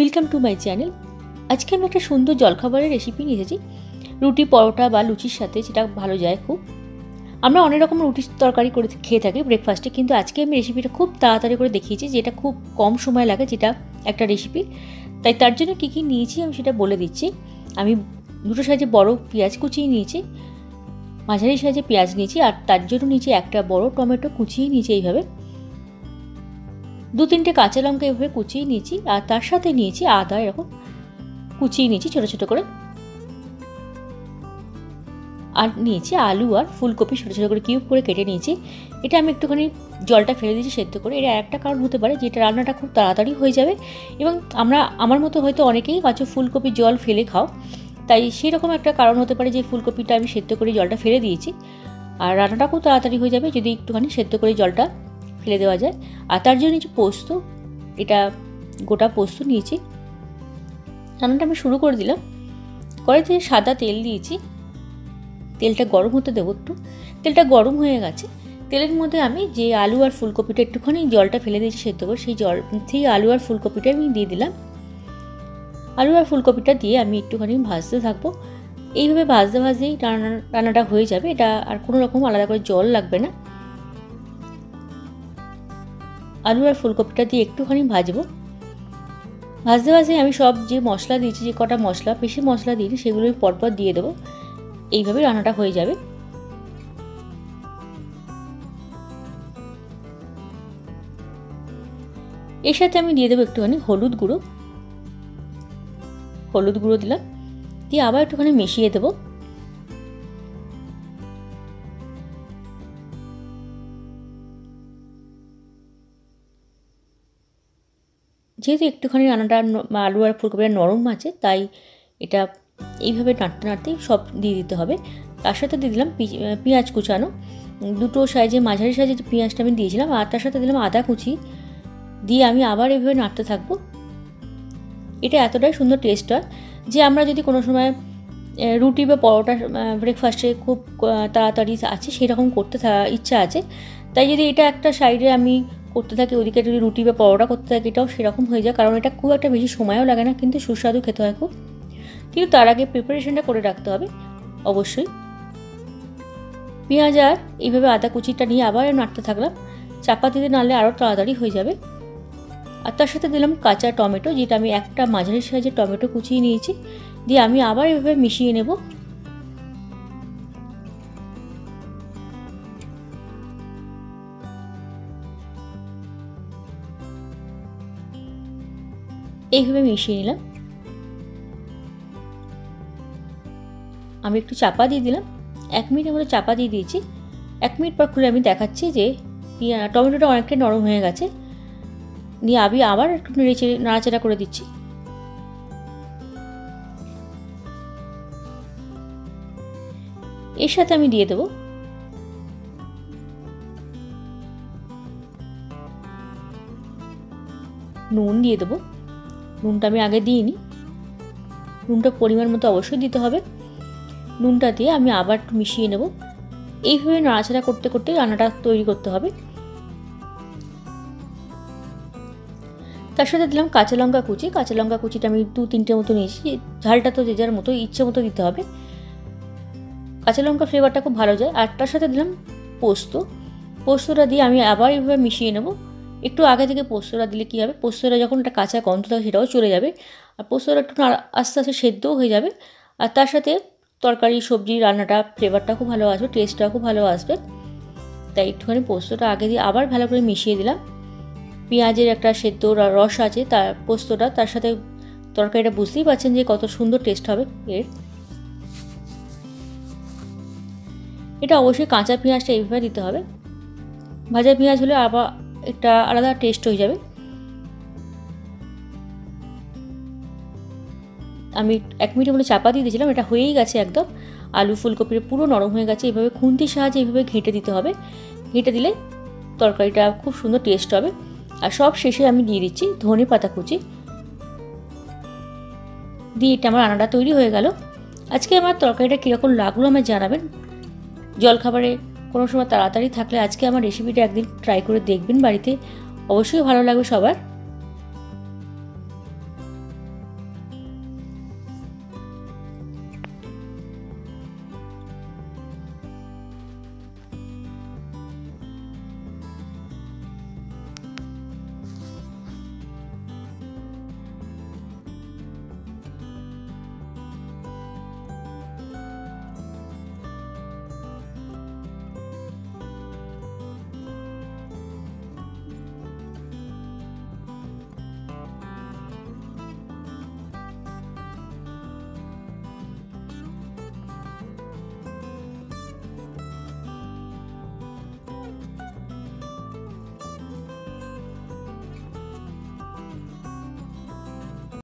Welcome to my channel আজকে আমি একটা সুন্দর জলখাবারের রেসিপি নিয়ে এসেছি। রুটি, পরোটা বা লুচির সাথে যেটা ভালো যায় খুব। আমরা অনেক রকম রুটির তরকারি করে খেয়ে থাকি ব্রেকফাস্টে কিন্তু আজকে আমি রেসিপিটা খুব তাড়াতাড়ি করে দেখিয়েছি যেটা খুব কম সময় লাগে যেটা একটা রেসিপি তাই তার জন্য কী কী নিয়েছি আমি সেটা বলে দিচ্ছি। আমি দুটো সাইজে বড় পেঁয়াজ কুচিয়ে নিয়েছি, মাঝারি সাইজে পেঁয়াজ নিয়েছি আর তার জন্য নিচে একটা বড় টমেটো কুচিয়ে নিয়েছি এইভাবে। দু তিনটে কাঁচা লঙ্কা এভাবে কুচিয়ে নিয়েছি, আর তার সাথে নিয়েছি আদা, এরকম কুচিয়ে নিয়েছি ছোটো ছোটো করে। আর নিয়েছি আলু আর ফুলকপি ছোটো ছোটো করে কিউব করে কেটে নিয়েছি। এটা আমি একটুখানি জলটা ফেলে দিয়েছি সেদ্ধ করে। এটা একটা কারণ হতে পারে যেটা রান্নাটা খুব তাড়াতাড়ি হয়ে যাবে এবং আমরা, আমার মতো হয়তো অনেকেই কাঁচো ফুলকপি জল ফেলে খাও। তাই সেরকম একটা কারণ হতে পারে যে ফুলকপিটা আমি সেদ্ধ করে জলটা ফেলে দিয়েছি। আর রান্নাটা খুব তাড়াতাড়ি হয়ে যাবে যদি একটুখানি সেদ্ধ করে জলটা ফেলে দেওয়া যায়। আর তার জন্য নিয়েছি পোস্ত, এটা গোটা পোস্ত নিয়েছি। রান্নাটা আমি শুরু করে দিলাম। কড়াইতে সাদা তেল দিয়েছি। তেলটা গরম হতে দেবো একটু। তেলটা গরম হয়ে গেছে। তেলের মধ্যে আমি যে আলু আর ফুলকপিটা একটুখানি জলটা ফেলে দিয়েছি সেদ্ধ করে, সেই জল সেই আলু আর ফুলকপিটা আমি দিয়ে দিলাম। আলু আর ফুলকপিটা দিয়ে আমি একটুখানি ভাজতে থাকব। এইভাবে ভাজতে ভাজতেই রান্না, রান্নাটা হয়ে যাবে। এটা আর কোনো রকম আলাদা করে জল লাগবে না। আলু আর ফুলকপিটা দিয়ে একটুখানি ভাজবো। ভাজতে ভাজতে আমি সব যে মশলা দিয়েছি, যে কটা মশলা, বেশি মশলা দিইনি সেগুলো পরপর দিয়ে দেবো। এইভাবে রান্নাটা হয়ে যাবে। এর সাথে আমি দিয়ে দেবো একটুখানি হলুদ গুঁড়ো। হলুদ গুঁড়ো দিলাম। দিয়ে আবার একটুখানি মিশিয়ে দেবো। যেহেতু একটুখানি রান্নাটা আলু আর ফুলকপিটা নরম আছে, তাই এটা এইভাবে নাড়তে নাড়তেই সব দিয়ে দিতে হবে। তার সাথে দিয়ে দিলাম পেঁয়াজ কুচানো। দুটো সাইজে, মাঝারি সাইজে পেঁয়াজটা আমি দিয়েছিলাম, আর তার সাথে দিলাম আদা কুচি। দিয়ে আমি আবার এভাবে নাড়তে থাকব। এটা এতটাই সুন্দর টেস্ট হয় যে আমরা যদি কোনো সময় রুটি বা পরোটা ব্রেকফাস্টে খুব তাড়াতাড়ি আছে, সেরকম করতে ইচ্ছা আছে। তাই যদি এটা একটা সাইডে আমি করতে থাকি, ওদিকে যদি রুটি বা পরোটা করতে থাকি, এটাও সেরকম হয়ে যায়। কারণ এটা খুব একটা বেশি সময়ও লাগে না, কিন্তু সুস্বাদু খেতে হয় খুব। কিন্তু তার আগে প্রিপারেশনটা করে রাখতে হবে, অবশ্যই। পেঁয়াজ আর এইভাবে আদা কুচিটা নিয়ে আবার নাড়তে থাকলাম। চাপাতিতে নাড়লে আরও তাড়াতাড়ি হয়ে যাবে। আর তার সাথে দিলাম কাঁচা টমেটো, যেটা আমি একটা মাঝারি সাইজের টমেটো কুচিয়ে নিয়েছি। দিয়ে আমি আবার এভাবে মিশিয়ে নেব। এইভাবে মিশিয়ে নিলাম। আমি একটু চাপা দিয়ে দিলাম। এক মিনিট মতো চাপা দিয়ে দিয়েছি। এক মিনিট পর খুলে আমি দেখাচ্ছি যে টমেটোটা অনেকটাই নরম হয়ে গেছে। নিয়ে আমি আবার একটু নেড়ে নাড়াচাড়া করে দিচ্ছি। এর সাথে আমি দিয়ে দেবো। নুন দিয়ে দেবো। নুনটা আমি আগে দিইনি। নুনটা পরিমাণ মতো অবশ্যই দিতে হবে। নুনটা দিয়ে আমি আবার একটু মিশিয়ে নেব। এইভাবে নাড়াচাড়া করতে করতে রান্নাটা তৈরি করতে হবে। তার সাথে দিলাম কাঁচা লঙ্কা কুচি। কাঁচা লঙ্কা কুচিটা আমি দু তিনটে মতো নিয়েছি। ঝালটা তো যে যার মতো ইচ্ছে মতো দিতে হবে। কাঁচা লঙ্কা ফ্লেভারটা খুব ভালো যায়। আর তার সাথে দিলাম পোস্ত। পোস্তটা দিয়ে আমি আবার এইভাবে মিশিয়ে নেব। একটু আগে থেকে পোস্তটা দিলে কী হবে? পোস্তটা যখন একটা কাঁচা গন্ধ থাকে সেটাও চলে যাবে। আর পোস্তটা একটু আস্তে আস্তে সেদ্ধও হয়ে যাবে। আর তার সাথে তরকারি, সবজি, রান্নাটা ফ্লেভারটা খুব ভালো আসবে টেস্টটা খুব ভালো আসবে। তাই একটুখানি পোস্তটা আগে দিয়ে আবার ভালো করে মিশিয়ে দিলাম। পেঁয়াজের একটা সেদ্ধ রস আছে, তার পোস্তটা, তার সাথে তরকারিটা বুঝতেই পারছেন যে কত সুন্দর টেস্ট হবে এর। এটা অবশ্যই কাঁচা পেঁয়াজটা এইভাবে দিতে হবে। ভাজা পেঁয়াজ হলে আবার একটা আলাদা টেস্ট হয়ে যাবে। আমি এক মিনিটের মধ্যে চাপা দিয়ে দিয়েছিলাম, এটা হয়েই গেছে একদম। আলু ফুলকপির পুরো নরম হয়ে গেছে, এভাবে খুন্তির সাহায্যে এইভাবে ঘেঁটে দিতে হবে। ঘেঁটে দিলে তরকারিটা খুব সুন্দর টেস্ট হবে। আর সব শেষে আমি দিয়ে দিচ্ছি ধনে পাতা কুচি। দিয়ে এটা আমার রান্নাটা তৈরি হয়ে গেল। আজকে আমার তরকারিটা কীরকম লাগল আমায় জানাবেন। জলখাবারে কোনো সময় তাড়াতাড়ি থাকলে আজকে আমার রেসিপিটা একদিন ট্রাই করে দেখবেন বাড়িতে। অবশ্যই ভালো লাগবে সবার।